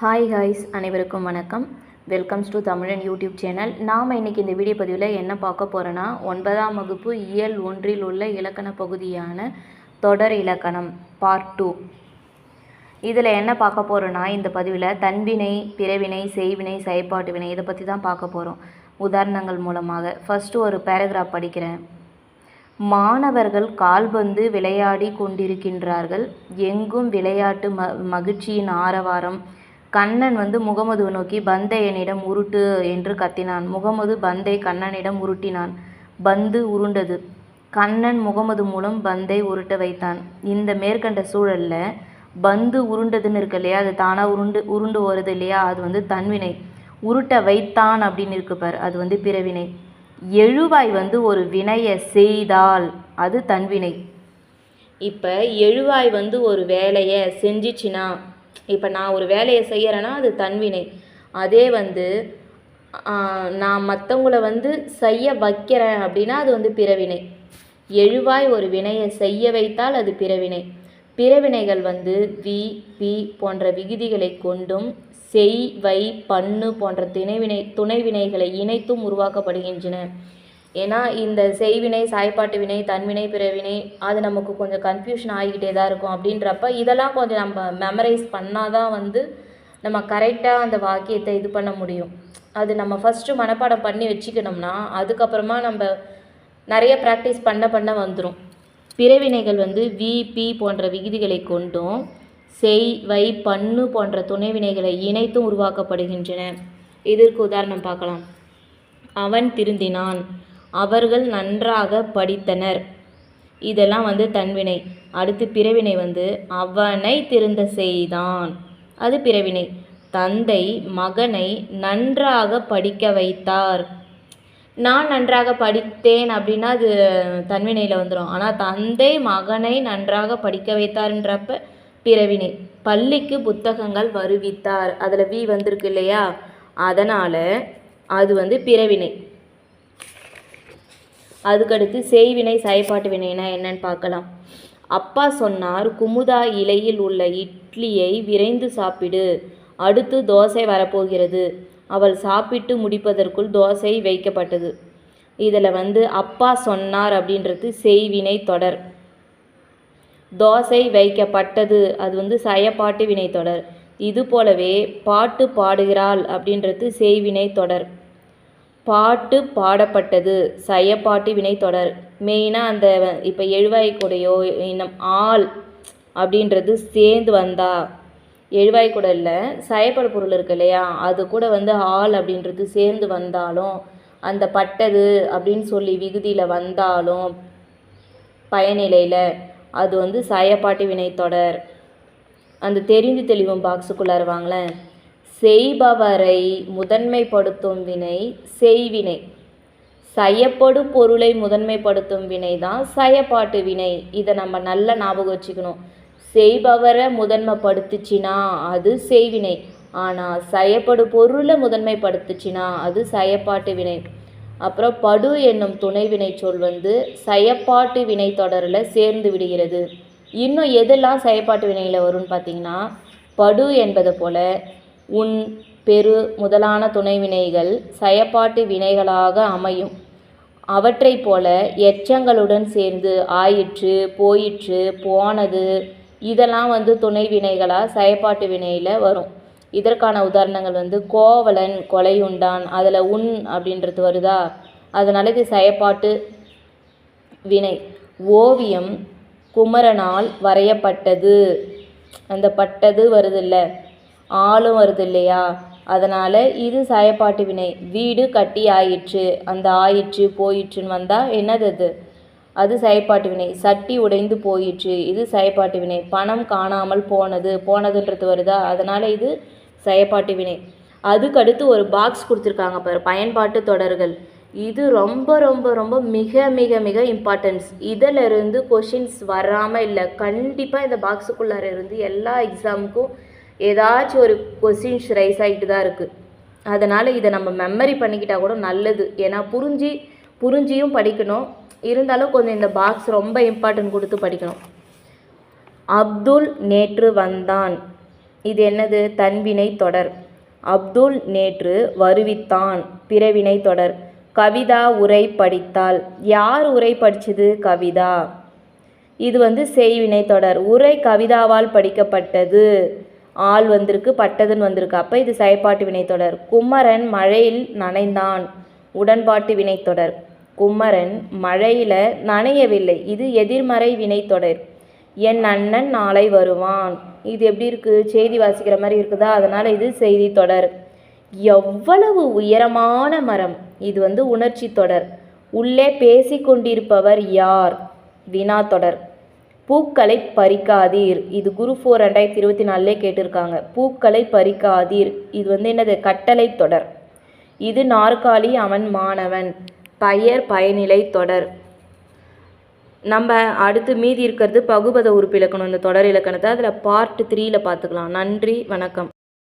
Hi ஹாய்ஸ் அனைவருக்கும் வணக்கம். Welcomes to Tamilan YouTube channel நாம் இன்றைக்கி இந்த வீடியோ பதிவில் என்ன பார்க்க போகிறோன்னா ஒன்பதாம் வகுப்பு இயல் ஒன்றில் உள்ள இலக்கண பகுதியான தொடர் இலக்கணம் பார்ட் டூ இதில் என்ன பார்க்க போகிறோன்னா இந்த பதிவில் தன்வினை பிறவினை செய்வினை செயற்பாட்டு வினை இதை பற்றி தான் பார்க்க போகிறோம் உதாரணங்கள் மூலமாக. ஃபஸ்ட்டு ஒரு பேராகிராஃப் படிக்கிறேன். மாணவர்கள் கால்பந்து விளையாடி கொண்டிருக்கின்றார்கள். எங்கும் விளையாட்டு ம மகிழ்ச்சியின் ஆரவாரம் கண்ணன் வந்து முகமதுவை நோக்கி பந்தை என்னிடம் உருட்டு என்று கத்தினான். முகமது பந்தை கண்ணனிடம் உருட்டினான். பந்து உருண்டது. கண்ணன் முகமது மூலம் பந்தை உருட்ட வைத்தான். இந்த மேற்கண்ட சூழலில் பந்து உருண்டதுன்னு இருக்கு இல்லையா? அது தானாக உருண்டு உருண்டு வருது இல்லையா? அது வந்து தன்வினை. உருட்ட வைத்தான் அப்படின்னு இருக்குப்பார் அது வந்து பிறவினை. எழுவாய் வந்து ஒரு வினையை செய்தால் அது தன்வினை. இப்போ எழுவாய் வந்து ஒரு வேலையை செஞ்சிச்சுன்னா இப்போ நான் ஒரு வேலையை செய்கிறேன்னா அது தன்வினை அதே வந்து நான் மற்றவங்கள வந்து செய்ய வைக்கிறேன் அப்படின்னா அது வந்து பிறவினை. எழுவாய் ஒரு வினையை செய்ய வைத்தால் அது பிறவினை. பிறவினைகள் வந்து வி பி போன்ற விகுதிகளை கொண்டும் செய் வை பண்ணு போன்ற துணைவினை துணைவினைகளை இணைத்தும் உருவாக்கப்படுகின்றன. ஏன்னா இந்த செய்வினை சாய்ப்பாட்டு வினை தன்வினை பிறவினை அது நமக்கு கொஞ்சம் கன்ஃபியூஷன் ஆகிக்கிட்டே தான் இருக்கும். அப்படின்றப்ப இதெல்லாம் கொஞ்சம் நம்ம மெமரைஸ் பண்ணால் தான் வந்து நம்ம கரெக்டாக அந்த வாக்கியத்தை இது பண்ண முடியும். அது நம்ம ஃபஸ்ட்டு மனப்பாடம் பண்ணி வச்சுக்கணும்னா அதுக்கப்புறமா நம்ம நிறைய ப்ராக்டிஸ் பண்ண பண்ண வந்துடும் பிறவினைகள் வந்து வி பி போன்ற விகுதிகளை கொண்டும் செய் வை பண்ணு போன்ற துணைவினைகளை இணைத்தும் உருவாக்கப்படுகின்றன. இதற்கு உதாரணம் பார்க்கலாம். அவன் திருந்தினான். அவர்கள் நன்றாக படித்தனர். இதெல்லாம் வந்து தன்வினை. அடுத்து பிறவினை வந்து அவனை திருந்த செய்தான். அது பிறவினை. தந்தை மகனை நன்றாக படிக்க வைத்தார். நான் நன்றாக படித்தேன் அப்படின்னா அது தன்வினையில் வந்துடும் ஆனால் தந்தை மகனை நன்றாக படிக்க வைத்தார்ன்றப்ப பிறவினை. பள்ளிக்கு புத்தகங்கள் வருவித்தார். அதில் வி வந்திருக்கு இல்லையா? அதனால் அது வந்து பிறவினை. அதுக்கடுத்து செய்வினை செயற்பாட்டு வினைனா என்னன்னு பார்க்கலாம். அப்பா சொன்னார் குமுதா இலையில் உள்ள இட்லியை விரைந்து சாப்பிடு. அடுத்து தோசை வரப்போகிறது. அவள் சாப்பிட்டு முடிப்பதற்குள் தோசை வைக்கப்பட்டது. இதில் வந்து அப்பா சொன்னார் அப்படின்றது செய்வினை தொடர். தோசை வைக்கப்பட்டது அது வந்து சயப்பாட்டு வினை தொடர். இது போலவே பாட்டு பாடுகிறாள் அப்படின்றது செய்வினை தொடர். பாட்டு பாடப்பட்டது. செயப்பாட்டு வினைத்தொடர். மெயினாக அந்த இப்போ எழுவாய்க்குடையோ இன்னும் ஆள் அப்படின்றது சேர்ந்து வந்தா எழுவாய் கூட இல்லை பொருள் இருக்கு இல்லையா? அது கூட வந்து ஆள் அப்படின்றது சேர்ந்து வந்தாலும் அந்த பட்டது அப்படின்னு சொல்லி விகுதியில் வந்தாலும் பயனிலையில் அது வந்து சாயப்பாட்டு வினைத்தொடர். அந்த தெரிந்து தெளிவும் பாக்ஸுக்குள்ளே வாங்களேன். செய்பவரை முதன்மைப்படுத்தும் வினை செய்வினை. செய்யப்படு பொருளை முதன்மைப்படுத்தும் வினை தான் செயப்பாட்டு வினை. இதை நம்ம நல்லா ஞாபகம் வச்சுக்கணும். செய்பவரை முதன்மைப்படுத்துச்சின்னா அது செய்வினை. ஆனால் செயப்படு பொருளை முதன்மைப்படுத்துச்சின்னா அது செயப்பாட்டு வினை. அப்புறம் படு என்னும் துணைவினை சொல் வந்து செயப்பாட்டு வினை தொடரில் சேர்ந்து விடுகிறது. இன்னும் எதெல்லாம் செயப்பாட்டு வினையில் வரும்னு பார்த்தீங்கன்னா படு என்பது போல உன் பெரு முதலான துணைவினைகள் செயப்பாட்டு வினைகளாக அமையும். அவற்றைப் போல எச்சங்களுடன் சேர்ந்து ஆயிற்று போயிற்று போனது. இதெல்லாம் வந்து துணை வினைகளாக செயப்பாட்டு வினையில் வரும். இதற்கான உதாரணங்கள் வந்து கோவலன் கொலையுண்டான் அதில் உன் அப்படின்றது வருதா? அதனால இது செயப்பாட்டு வினை. ஓவியம் குமரனால் வரையப்பட்டது. அந்த பட்டது வருதில்ல. ஆளும் வருது இல்லையா? அதனால் இது சயப்பாட்டு வினை. வீடு கட்டி ஆயிற்று. அந்த ஆயிற்று போயிற்றுன்னு வந்தால் என்னது அது? அது செயற்பாட்டு வினை. சட்டி உடைந்து போயிற்று. இது செயற்பாட்டு வினை. பணம் காணாமல் போனது. போனதுன்றது வருதா? அதனால் இது செயற்பாட்டு வினை. அதுக்கடுத்து ஒரு பாக்ஸ் கொடுத்துருக்காங்க பாரு. பயன்பாட்டு தொடர்கள். இது ரொம்ப ரொம்ப ரொம்ப மிக மிக மிக இம்பார்ட்டன்ஸ் இதில் இருந்து கொஷின்ஸ் வராமல் இல்லை. கண்டிப்பாக இந்த பாக்ஸுக்குள்ளார இருந்து எல்லா எக்ஸாமுக்கும் ஏதாச்சும் ஒரு கொஸ்டின்ஸ் ரைஸ் ஆகிட்டு தான் இருக்குது அதனால் இதை நம்ம மெமரி பண்ணிக்கிட்டால் கூட நல்லது. ஏன்னா புரிஞ்சு புரிஞ்சியும் படிக்கணும். இருந்தாலும் கொஞ்சம் இந்த பாக்ஸ் ரொம்ப இம்பார்ட்டன்ட் கொடுத்து படிக்கணும். அப்துல் நேற்று வந்தான். இது என்னது? தன்வினை தொடர். அப்துல் நேற்று வருவித்தான். பிறவினை தொடர். கவிதா உரை படித்தாள். யார் உரை படித்தது கவிதா. இது வந்து செய்வினை தொடர். உரை கவிதாவால் படிக்கப்பட்டது. ஆள் வந்திருக்கு பட்டதுன்னு வந்திருக்கு. அப்போ இது செயற்பாட்டு வினைத்தொடர் குமரன் மழையில் நனைந்தான். உடன்பாட்டு வினைத்தொடர் குமரன் மழையில் நனையவில்லை. இது எதிர்மறை வினைத்தொடர் என் அண்ணன் நாளை வருவான். இது எப்படி இருக்குது செய்தி வாசிக்கிற மாதிரி இருக்குதா? அதனால் இது செய்தி தொடர். எவ்வளவு உயரமான மரம். இது வந்து உணர்ச்சி தொடர். உள்ளே பேசிக்கொண்டிருப்பவர் யார்? வினா தொடர். பூக்களை பறிக்காதீர். இது குரு ஃபோர் ரெண்டாயிரத்தி இருபத்தி நாலுலே கேட்டிருக்காங்க. பூக்களை பறிக்காதீர். இது வந்து என்னது? கட்டளை தொடர். இது நாற்காலி அவன் மாணவன். பெயர் பயனிலை தொடர். நம்ம அடுத்து மீதி இருக்கிறது பகுபத உறுப்பு இலக்கணம். இந்த தொடர் இலக்கணத்தை அதில் பார்ட் த்ரீயில் பார்த்துக்கலாம். நன்றி வணக்கம்.